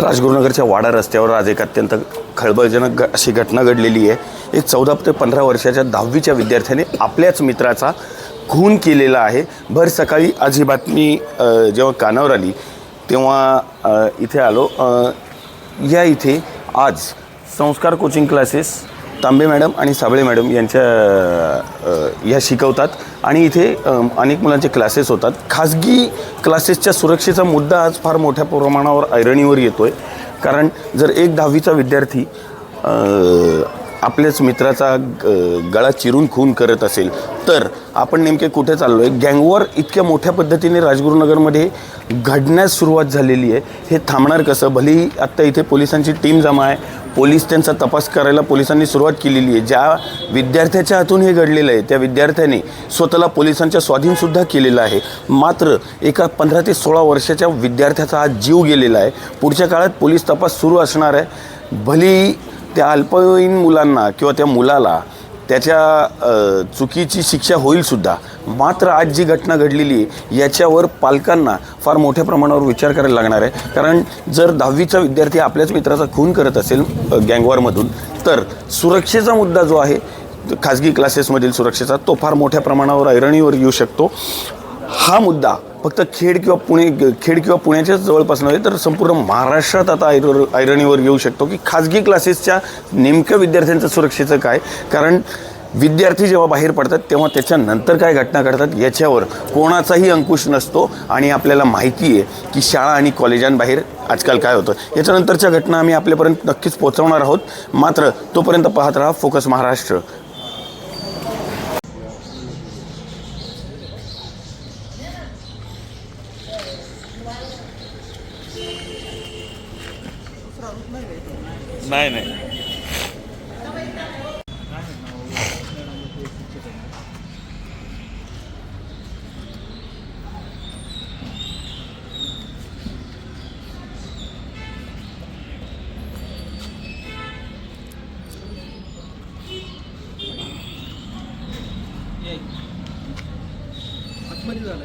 राजगुरुनगरच्या वाडा रस्त्यावर आज एक अत्यंत खळबळजनक अशी घटना घडलेली आहे. एक चौदा ते पंधरा वर्षाच्या दहावीच्या विद्यार्थ्याने आपल्याच मित्राचा खून केलेला आहे. भर सकाळी आज ही बातमी जेव्हा कानावर आली तेव्हा इथे आलो. या इथे आज संस्कार कोचिंग क्लासेस तांबे मॅडम आणि साबळे मॅडम यांच्या ह्या शिकवतात. आणि इथे अनेक मुलांचे क्लासेस होतात. खाजगी क्लासेसच्या सुरक्षेचा मुद्दा आज फार मोठ्या प्रमाणावर ऐरणीवर येतो आहे कारण जर एक दहावीचा विद्यार्थी आपल्याच मित्राचा ग- गळा चिरून खून करत असेल तर आपण नेमके कुठे चाललो आहे गँगवॉर इतक्या मोठ्या पद्धतीने राजगुरुनगरमध्ये घडण्यास सुरुवात झालेली आहे. हे थांबणार कसं? भलेही आत्ता इथे पोलिसांची टीम जमा आहे. पोलीस त्यांचा तपास करायला पोलिसांनी सुरुवात केलेली आहे. ज्या विद्यार्थ्याच्या हातून हे घडलेलं आहे त्या विद्यार्थ्याने स्वतःला पोलिसांच्या स्वाधीनसुद्धा केलेलं आहे. मात्र एका पंधरा ते सोळा वर्षाच्या विद्यार्थ्याचा हा जीव गेलेला आहे. पुढच्या काळात पोलीस तपास सुरू असणार आहे. भली त्या अल्पवयीन मुलांना किंवा त्या मुलाला त्याच्या चुकीची शिक्षा होईलसुद्धा मात्र आज जी घटना घडलेली आहे याच्यावर पालकांना फार मोठ्या प्रमाणावर विचार करायला लागणार आहे. कारण जर दहावीचा विद्यार्थी आपल्याच मित्राचा खून करत असेल गँगवारमधून तर सुरक्षेचा मुद्दा जो आहे खाजगी क्लासेसमधील सुरक्षेचा तो फार मोठ्या प्रमाणावर ऐरणीवर येऊ शकतो. हा मुद्दा फक्त खेड किंवा पुणे खेड किंवा पुण्याच्याच जवळपास नव्हे तर संपूर्ण महाराष्ट्रात आता आयर ऐरणीवर येऊ शकतो की खाजगी क्लासेसच्या नेमक्या विद्यार्थ्यांचं सुरक्षेचं काय? कारण विद्यार्थी जेव्हा बाहेर पडतात तेव्हा त्याच्यानंतर काय घटना घडतात याच्यावर कोणाचाही अंकुश नसतो आणि आपल्याला माहिती आहे की शाळा आणि कॉलेजांबाहेर आजकाल काय होतं. याच्यानंतरच्या घटना आम्ही आपल्यापर्यंत नक्कीच पोहोचवणार आहोत. मात्र तोपर्यंत पाहत राहा फोकस महाराष्ट्र. नाही नाही. आतमध्ये झालं